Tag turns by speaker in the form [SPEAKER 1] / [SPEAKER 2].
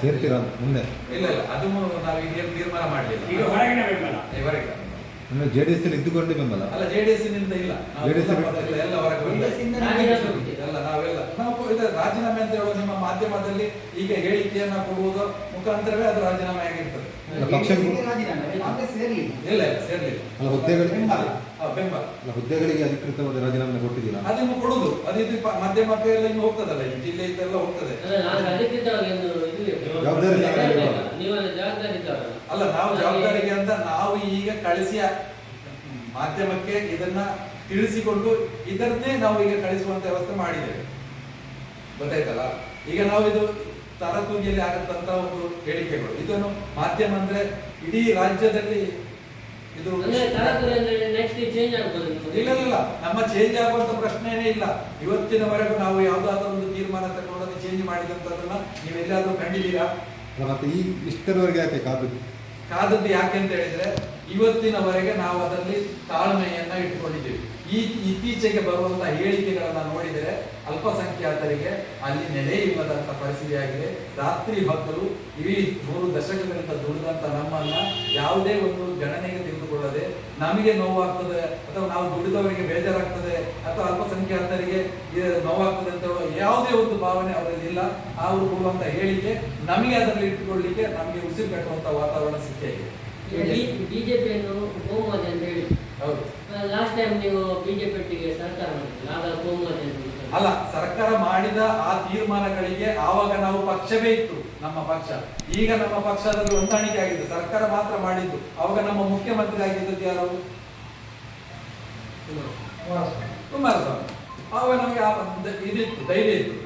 [SPEAKER 1] ಸೇರ್ತೀರಾ?
[SPEAKER 2] ಮುಂದೆ
[SPEAKER 3] ಇಲ್ಲ ಇಲ್ಲ. ಅದು ನಾವು ಈಗ ಏನು ತೀರ್ಮಾನ ಮಾಡಲಿಲ್ಲ.
[SPEAKER 4] ಈಗ ಹೊರಗಿನ ಬೆಂಬಲ.
[SPEAKER 3] ಹೊರಗೆ
[SPEAKER 2] ಅಂದ್ರೆ ಜೆ ಡಿ ಇದ್ದುಕೊಂಡೇ ಬೆಂಬಲ.
[SPEAKER 3] ಅಲ್ಲ ಜೆಡಿಎಸ್ನಿಂದ ಇಲ್ಲ.
[SPEAKER 2] ಜೆಡಿಎಸ್
[SPEAKER 3] ಎಲ್ಲ ಹೊರಗೆ ಬಂದಿದೆ.
[SPEAKER 1] ರಾಜೀನಾಮೆ ಕೊಟ್ಟಿದ್ದೀರಾ?
[SPEAKER 3] ಎಲ್ಲ ನಾವೆಲ್ಲ ನಾವು ರಾಜೀನಾಮೆ ಅಂತ ಹೇಳುವ ನಿಮ್ಮ ಮಾಧ್ಯಮದಲ್ಲಿ ಈಗ ಹೇಳಿಕೆಯನ್ನ ಕೊಡುವುದು ಮುಖಾಂತರವೇ ಅದು ರಾಜೀನಾಮೆ ಆಗಿರ್ತದೆ. ಇಲ್ಲ ಸೇರ್ಲಿಲ್ಲ.
[SPEAKER 5] ಬೆಂಬಲ.
[SPEAKER 3] ಆ, ಬೆಂಬಲ.
[SPEAKER 2] ಅಲ್ಲ, ಹುದ್ದೆಗಳಿಗೆ ಅಧಿಕೃತವಾದ ರಾಜೀನಾಮೆ ಕೊಟ್ಟಿದ್ದೀರಾ?
[SPEAKER 3] ಅದನ್ನು ಕೊಡುದು. ಅದು ಇದು ಪ- ಮಾಧ್ಯಮಕ್ಕೆ ಎಲ್ಲ ಇನ್ನು ಹೋಗ್ತದಲ್ಲ ಈ ಜಿಲ್ಲೆ ಇದೆಲ್ಲ ಹೋಗ್ತದೆ.
[SPEAKER 1] ಅಲ್ಲ
[SPEAKER 3] ನಾವು ಜವಾಬ್ದಾರಿಗೆ ಅಂತ ನಾವು ಈಗ ಕಳಿಸಿ ಮಾಧ್ಯಮಕ್ಕೆ ಇದನ್ನ ತಿಳಿಸಿಕೊಂಡು ಇದನ್ನೇ ನಾವು ಈಗ ಕಳಿಸುವಂತ ವ್ಯವಸ್ಥೆ ಮಾಡಿದ್ದೇವೆ. ಗೊತ್ತಾಯ್ತಲ್ಲ? ಈಗ ನಾವು ಇದು ತರತೂಗಿಯಲ್ಲಿ ಆಗತ್ತಂತ ಒಂದು ಹೇಳಿಕೆಗಳು. ಇದನ್ನು ಮಾಧ್ಯಮ ಅಂದ್ರೆ ಇಡೀ ರಾಜ್ಯದಲ್ಲಿ ಇದು ಇಲ್ಲ ಇಲ್ಲ ನಮ್ಮ ಚೇಂಜ್ ಆಗುವಂತ ಪ್ರಶ್ನೆನೇ ಇಲ್ಲ. ಇವತ್ತಿನವರೆಗೂ ನಾವು ಯಾವ್ದಾದ್ರು ಒಂದು ತೀರ್ಮಾನ ತಗೊಂಡು ಚೇಂಜ್ ಮಾಡಿದಂತದನ್ನ ನೀವೆಲ್ಲಾದ್ರೂ ಕಂಡಿದ್ದೀರಾ?
[SPEAKER 2] ಮತ್ತೆ ಈ ಇಷ್ಟರವರೆಗೆ ಯಾಕೆ ಕಾದು?
[SPEAKER 3] ಕಾದದ್ದು ಯಾಕೆ ಅಂತ ಹೇಳಿದ್ರೆ, ಇವತ್ತಿನವರೆಗೆ ನಾವು ಅದರಲ್ಲಿ ತಾಳ್ಮೆಯನ್ನ ಇಟ್ಕೊಂಡಿದ್ದೀವಿ. ಈ ಇತ್ತೀಚೆಗೆ ಬರುವಂತಹ ಹೇಳಿಕೆಗಳನ್ನ ನೋಡಿದರೆ ಅಲ್ಪಸಂಖ್ಯಾತರಿಗೆ ಅಲ್ಲಿ ನೆಲೆ ಇಲ್ಲದಂತ ಪರಿಸ್ಥಿತಿ ಆಗಿದೆ. ರಾತ್ರಿ ಹಗಲು ಇಡೀ ಮೂರು ದಶಕಗಳಿಂದ ದುಡಿದಂತ ನಮ್ಮನ್ನ ಯಾವುದೇ ಒಂದು ಗಣನೆಗೆ ತೆಗೆದುಕೊಳ್ಳದೆ ನಮಗೆ ನೋವಾಗ್ತದೆ ಅಥವಾ ನಾವು ದುಡಿದವರಿಗೆ ಬೇಜಾರಾಗ್ತದೆ ಅಥವಾ ಅಲ್ಪಸಂಖ್ಯಾತರಿಗೆ ಇದು ನೋವಾಗ್ತದೆ ಅಂತ ಯಾವುದೇ ಒಂದು ಭಾವನೆ ಅವರಲ್ಲಿ ಇಲ್ಲ. ಅವರು ಕೊಡುವಂತ ಹೇಳಿಕೆ ನಮಗೆ ಅದರಲ್ಲಿ ಇಟ್ಟುಕೊಳ್ಳಿಕ್ಕೆ ನಮಗೆ ಉಸಿರು ಕಟ್ಟುವಂತ ವಾತಾವರಣ
[SPEAKER 1] ಸಿಕ್ಕೇ ಅಂತ ಹೇಳಿ.
[SPEAKER 3] ಹೌದು.
[SPEAKER 1] ಲಾಸ್ಟ್ ಟೈಮ್ ನೀವು ಬಿಜೆಪಿ ಸರ್ಕಾರ ಮಾಡಿದ್ರಲ್ಲ ಆಗ ಬಹುಮತ.
[SPEAKER 3] ಅಲ್ಲ, ಸರ್ಕಾರ ಮಾಡಿದ ಆ ತೀರ್ಮಾನಗಳಿಗೆ ಆವಾಗ ನಾವು ಪಕ್ಷವೇ ಇತ್ತು, ನಮ್ಮ ಪಕ್ಷ. ಈಗ ನಮ್ಮ ಪಕ್ಷ ಅದರಲ್ಲಿ ಹೊಂದಾಣಿಕೆ ಆಗಿದೆ. ಸರ್ಕಾರ ಮಾತ್ರ ಮಾಡಿದ್ದು. ಅವಾಗ ನಮ್ಮ ಮುಖ್ಯಮಂತ್ರಿ ಆಗಿದ್ದದ್ದು ಯಾರು? ಕುಮಾರಸ್ವಾಮಿ. ಅವಾಗ ನಮಗೆ ಇದಿತ್ತು ಧೈರ್ಯ ಇತ್ತು.